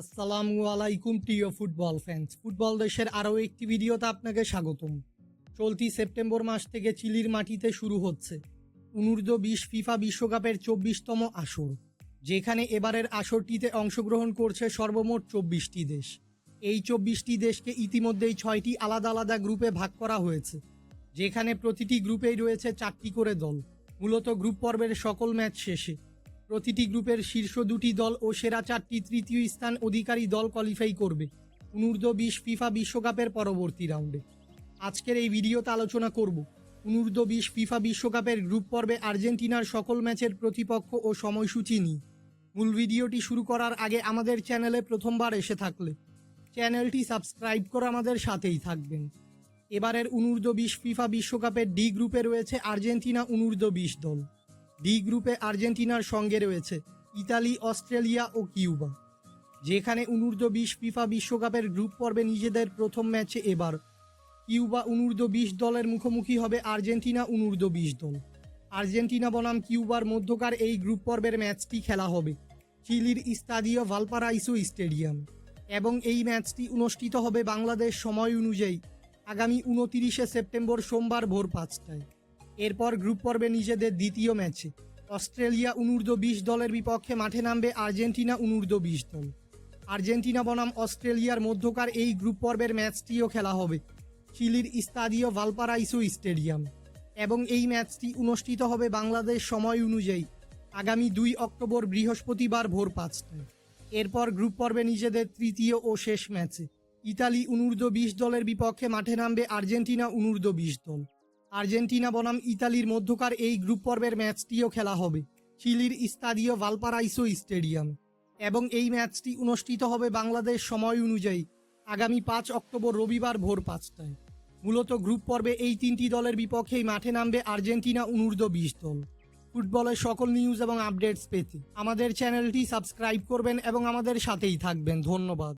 আসসালামু আলাইকুম, প্রিয় ফুটবল ফ্যান্স ফুটবল দেশের আরও একটি ভিডিওতে আপনাকে স্বাগতম। চলতি সেপ্টেম্বর মাস থেকে চিলির মাটিতে শুরু হচ্ছে অনূর্ধ্ব বিশ ফিফা বিশ্বকাপের চব্বিশতম আসর, যেখানে এবারের আসরটিতে অংশগ্রহণ করছে সর্বমোট চব্বিশটি দেশ। এই চব্বিশটি দেশকে ইতিমধ্যেই ছয়টি আলাদা আলাদা গ্রুপে ভাগ করা হয়েছে, যেখানে প্রতিটি গ্রুপেই রয়েছে চারটি করে দল। মূলত গ্রুপ পর্বের সকল ম্যাচ শেষে প্রতিটি গ্রুপের শীর্ষ দুটি দল ও সেরা চারটি তৃতীয় স্থান অধিকারী দল কোয়ালিফাই করবে। অনূর্ধ্ব বিশ ফিফা বিশ্বকাপের পরবর্তী রাউন্ডে। আজকের এই ভিডিওতে আলোচনা করব। অনূর্ধ্ব বিশ ফিফা বিশ্বকাপের গ্রুপ পর্বে আর্জেন্টিনার সকল ম্যাচের প্রতিপক্ষ ও সময়সূচি নিয়ে। মূল ভিডিওটি শুরু করার আগে আমাদের চ্যানেলে প্রথমবার এসে থাকলে চ্যানেলটি সাবস্ক্রাইব করে আমাদের সাথেই থাকবেন। এবারের অনূর্ধ্ব বিশ ফিফা বিশ্বকাপের ডি গ্রুপে রয়েছে আর্জেন্টিনা অনূর্ধ্ব বিশ দল। ডি গ্রুপে আর্জেন্টিনার সঙ্গে রয়েছে ইতালি, অস্ট্রেলিয়া ও কিউবা। যেখানে অনূর্ধ্ব বিশ ফিফা বিশ্বকাপের গ্রুপ পর্বে নিজেদের প্রথম ম্যাচে এবার। কিউবা অনূর্ধ্ব বিশ দলের মুখোমুখি হবে আর্জেন্টিনা অনূর্ধ্ব বিশ দল। আর্জেন্টিনা বনাম কিউবার মধ্যকার এই গ্রুপ পর্বের ম্যাচটি খেলা হবে চিলির ইস্তাদিও ভালপারাইসো স্টেডিয়াম এবং এই ম্যাচটি অনুষ্ঠিত হবে বাংলাদেশ সময় অনুযায়ী আগামী উনতিরিশে সেপ্টেম্বর সোমবার ভোর পাঁচটায়। এরপর গ্রুপ পর্বে নিজেদের দ্বিতীয় ম্যাচে। অস্ট্রেলিয়া অনূর্ধ্ব বিশ দলের বিপক্ষে মাঠে নামবে আর্জেন্টিনা অনূর্ধ্ব বিশ দল। আর্জেন্টিনা বনাম অস্ট্রেলিয়ার মধ্যকার এই গ্রুপ পর্বের ম্যাচটিও খেলা হবে চিলির ইস্তাদিও ভালপারাইসো স্টেডিয়াম এবং এই ম্যাচটি অনুষ্ঠিত হবে বাংলাদেশ সময় অনুযায়ী আগামী দুই অক্টোবর বৃহস্পতিবার ভোর পাঁচটায়। এরপর গ্রুপ পর্বে নিজেদের তৃতীয় ও শেষ ম্যাচে। ইতালি অনূর্ধ্ব বিশ দলের বিপক্ষে মাঠে নামবে আর্জেন্টিনা অনূর্ধ্ব বিশ দল। আর্জেন্টিনা বনাম ইতালির মধ্যকার এই গ্রুপ পর্বের ম্যাচটিও খেলা হবে। চিলির ইস্তাদিও ভালপারাইসো স্টেডিয়াম। এবং এই ম্যাচটি অনুষ্ঠিত হবে বাংলাদেশ সময় অনুযায়ী আগামী পাঁচ অক্টোবর রবিবার ভোর পাঁচটায়। মূলত গ্রুপ পর্বে এই তিনটি দলের বিপক্ষেই মাঠে নামবে আর্জেন্টিনা অনূর্ধ্ব বিশ দল। ফুটবলের সকল নিউজ এবং আপডেটস পেতে আমাদের চ্যানেলটি সাবস্ক্রাইব করবেন এবং আমাদের সাথেই থাকবেন। ধন্যবাদ।